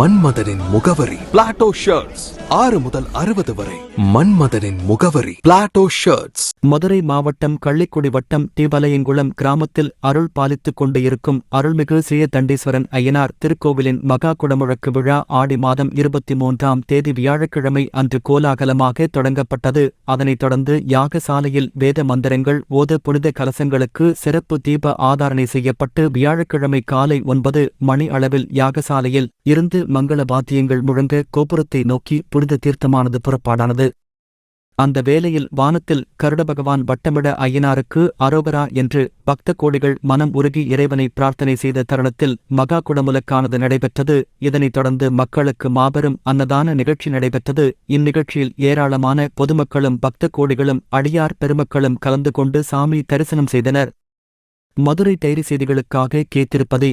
மன்மதனின் முகவரி Plato shirts ஆறு முதல் அறுபது வரை மன்மதனின் முகவரி. பிளாட்டோ ஷர்ட்ஸ் மதுரை மாவட்டம் கள்ளிக்குடி வட்டம் தீவலையங்குளம் கிராமத்தில் அருள் பாலித்துக் கொண்டு இருக்கும் அருள்மிகு ஸ்ரீ தண்டீஸ்வரன் ஐயனார் திருக்கோவிலின் மகா குடமுழக்கு விழா ஆடி மாதம் இருபத்தி மூன்றாம் தேதி வியாழக்கிழமை அன்று கோலாகலமாக தொடங்கப்பட்டது. அதனைத் தொடர்ந்து யாகசாலையில் வேத மந்திரங்கள் ஓத புனித கலசங்களுக்கு சிறப்பு தீப ஆதாரணை செய்யப்பட்டு வியாழக்கிழமை காலை ஒன்பது மணி அளவில் யாகசாலையில் இருந்து மங்கள வாத்தியங்கள் முழங்க கோபுரத்தை நோக்கி புனித தீர்த்தமானது புறப்பாடானது. அந்த வேளையில் வானத்தில் கருட பகவான் வட்டமிட ஐயனாருக்கு அரோகரா என்று பக்த கோடிகள் மனம் உருகி இறைவனை பிரார்த்தனை செய்த தருணத்தில் மகா குடமுலக்கானது நடைபெற்றது. இதனைத் தொடர்ந்து மக்களுக்கு மாபெரும் அன்னதான நிகழ்ச்சி நடைபெற்றது. இந்நிகழ்ச்சியில் ஏராளமான பொதுமக்களும் பக்த கோடிகளும் அடியார் பெருமக்களும் கலந்து கொண்டு சாமி தரிசனம் செய்தனர். மதுரை டைரி செய்திகளுக்காக கேத்திருப்பதே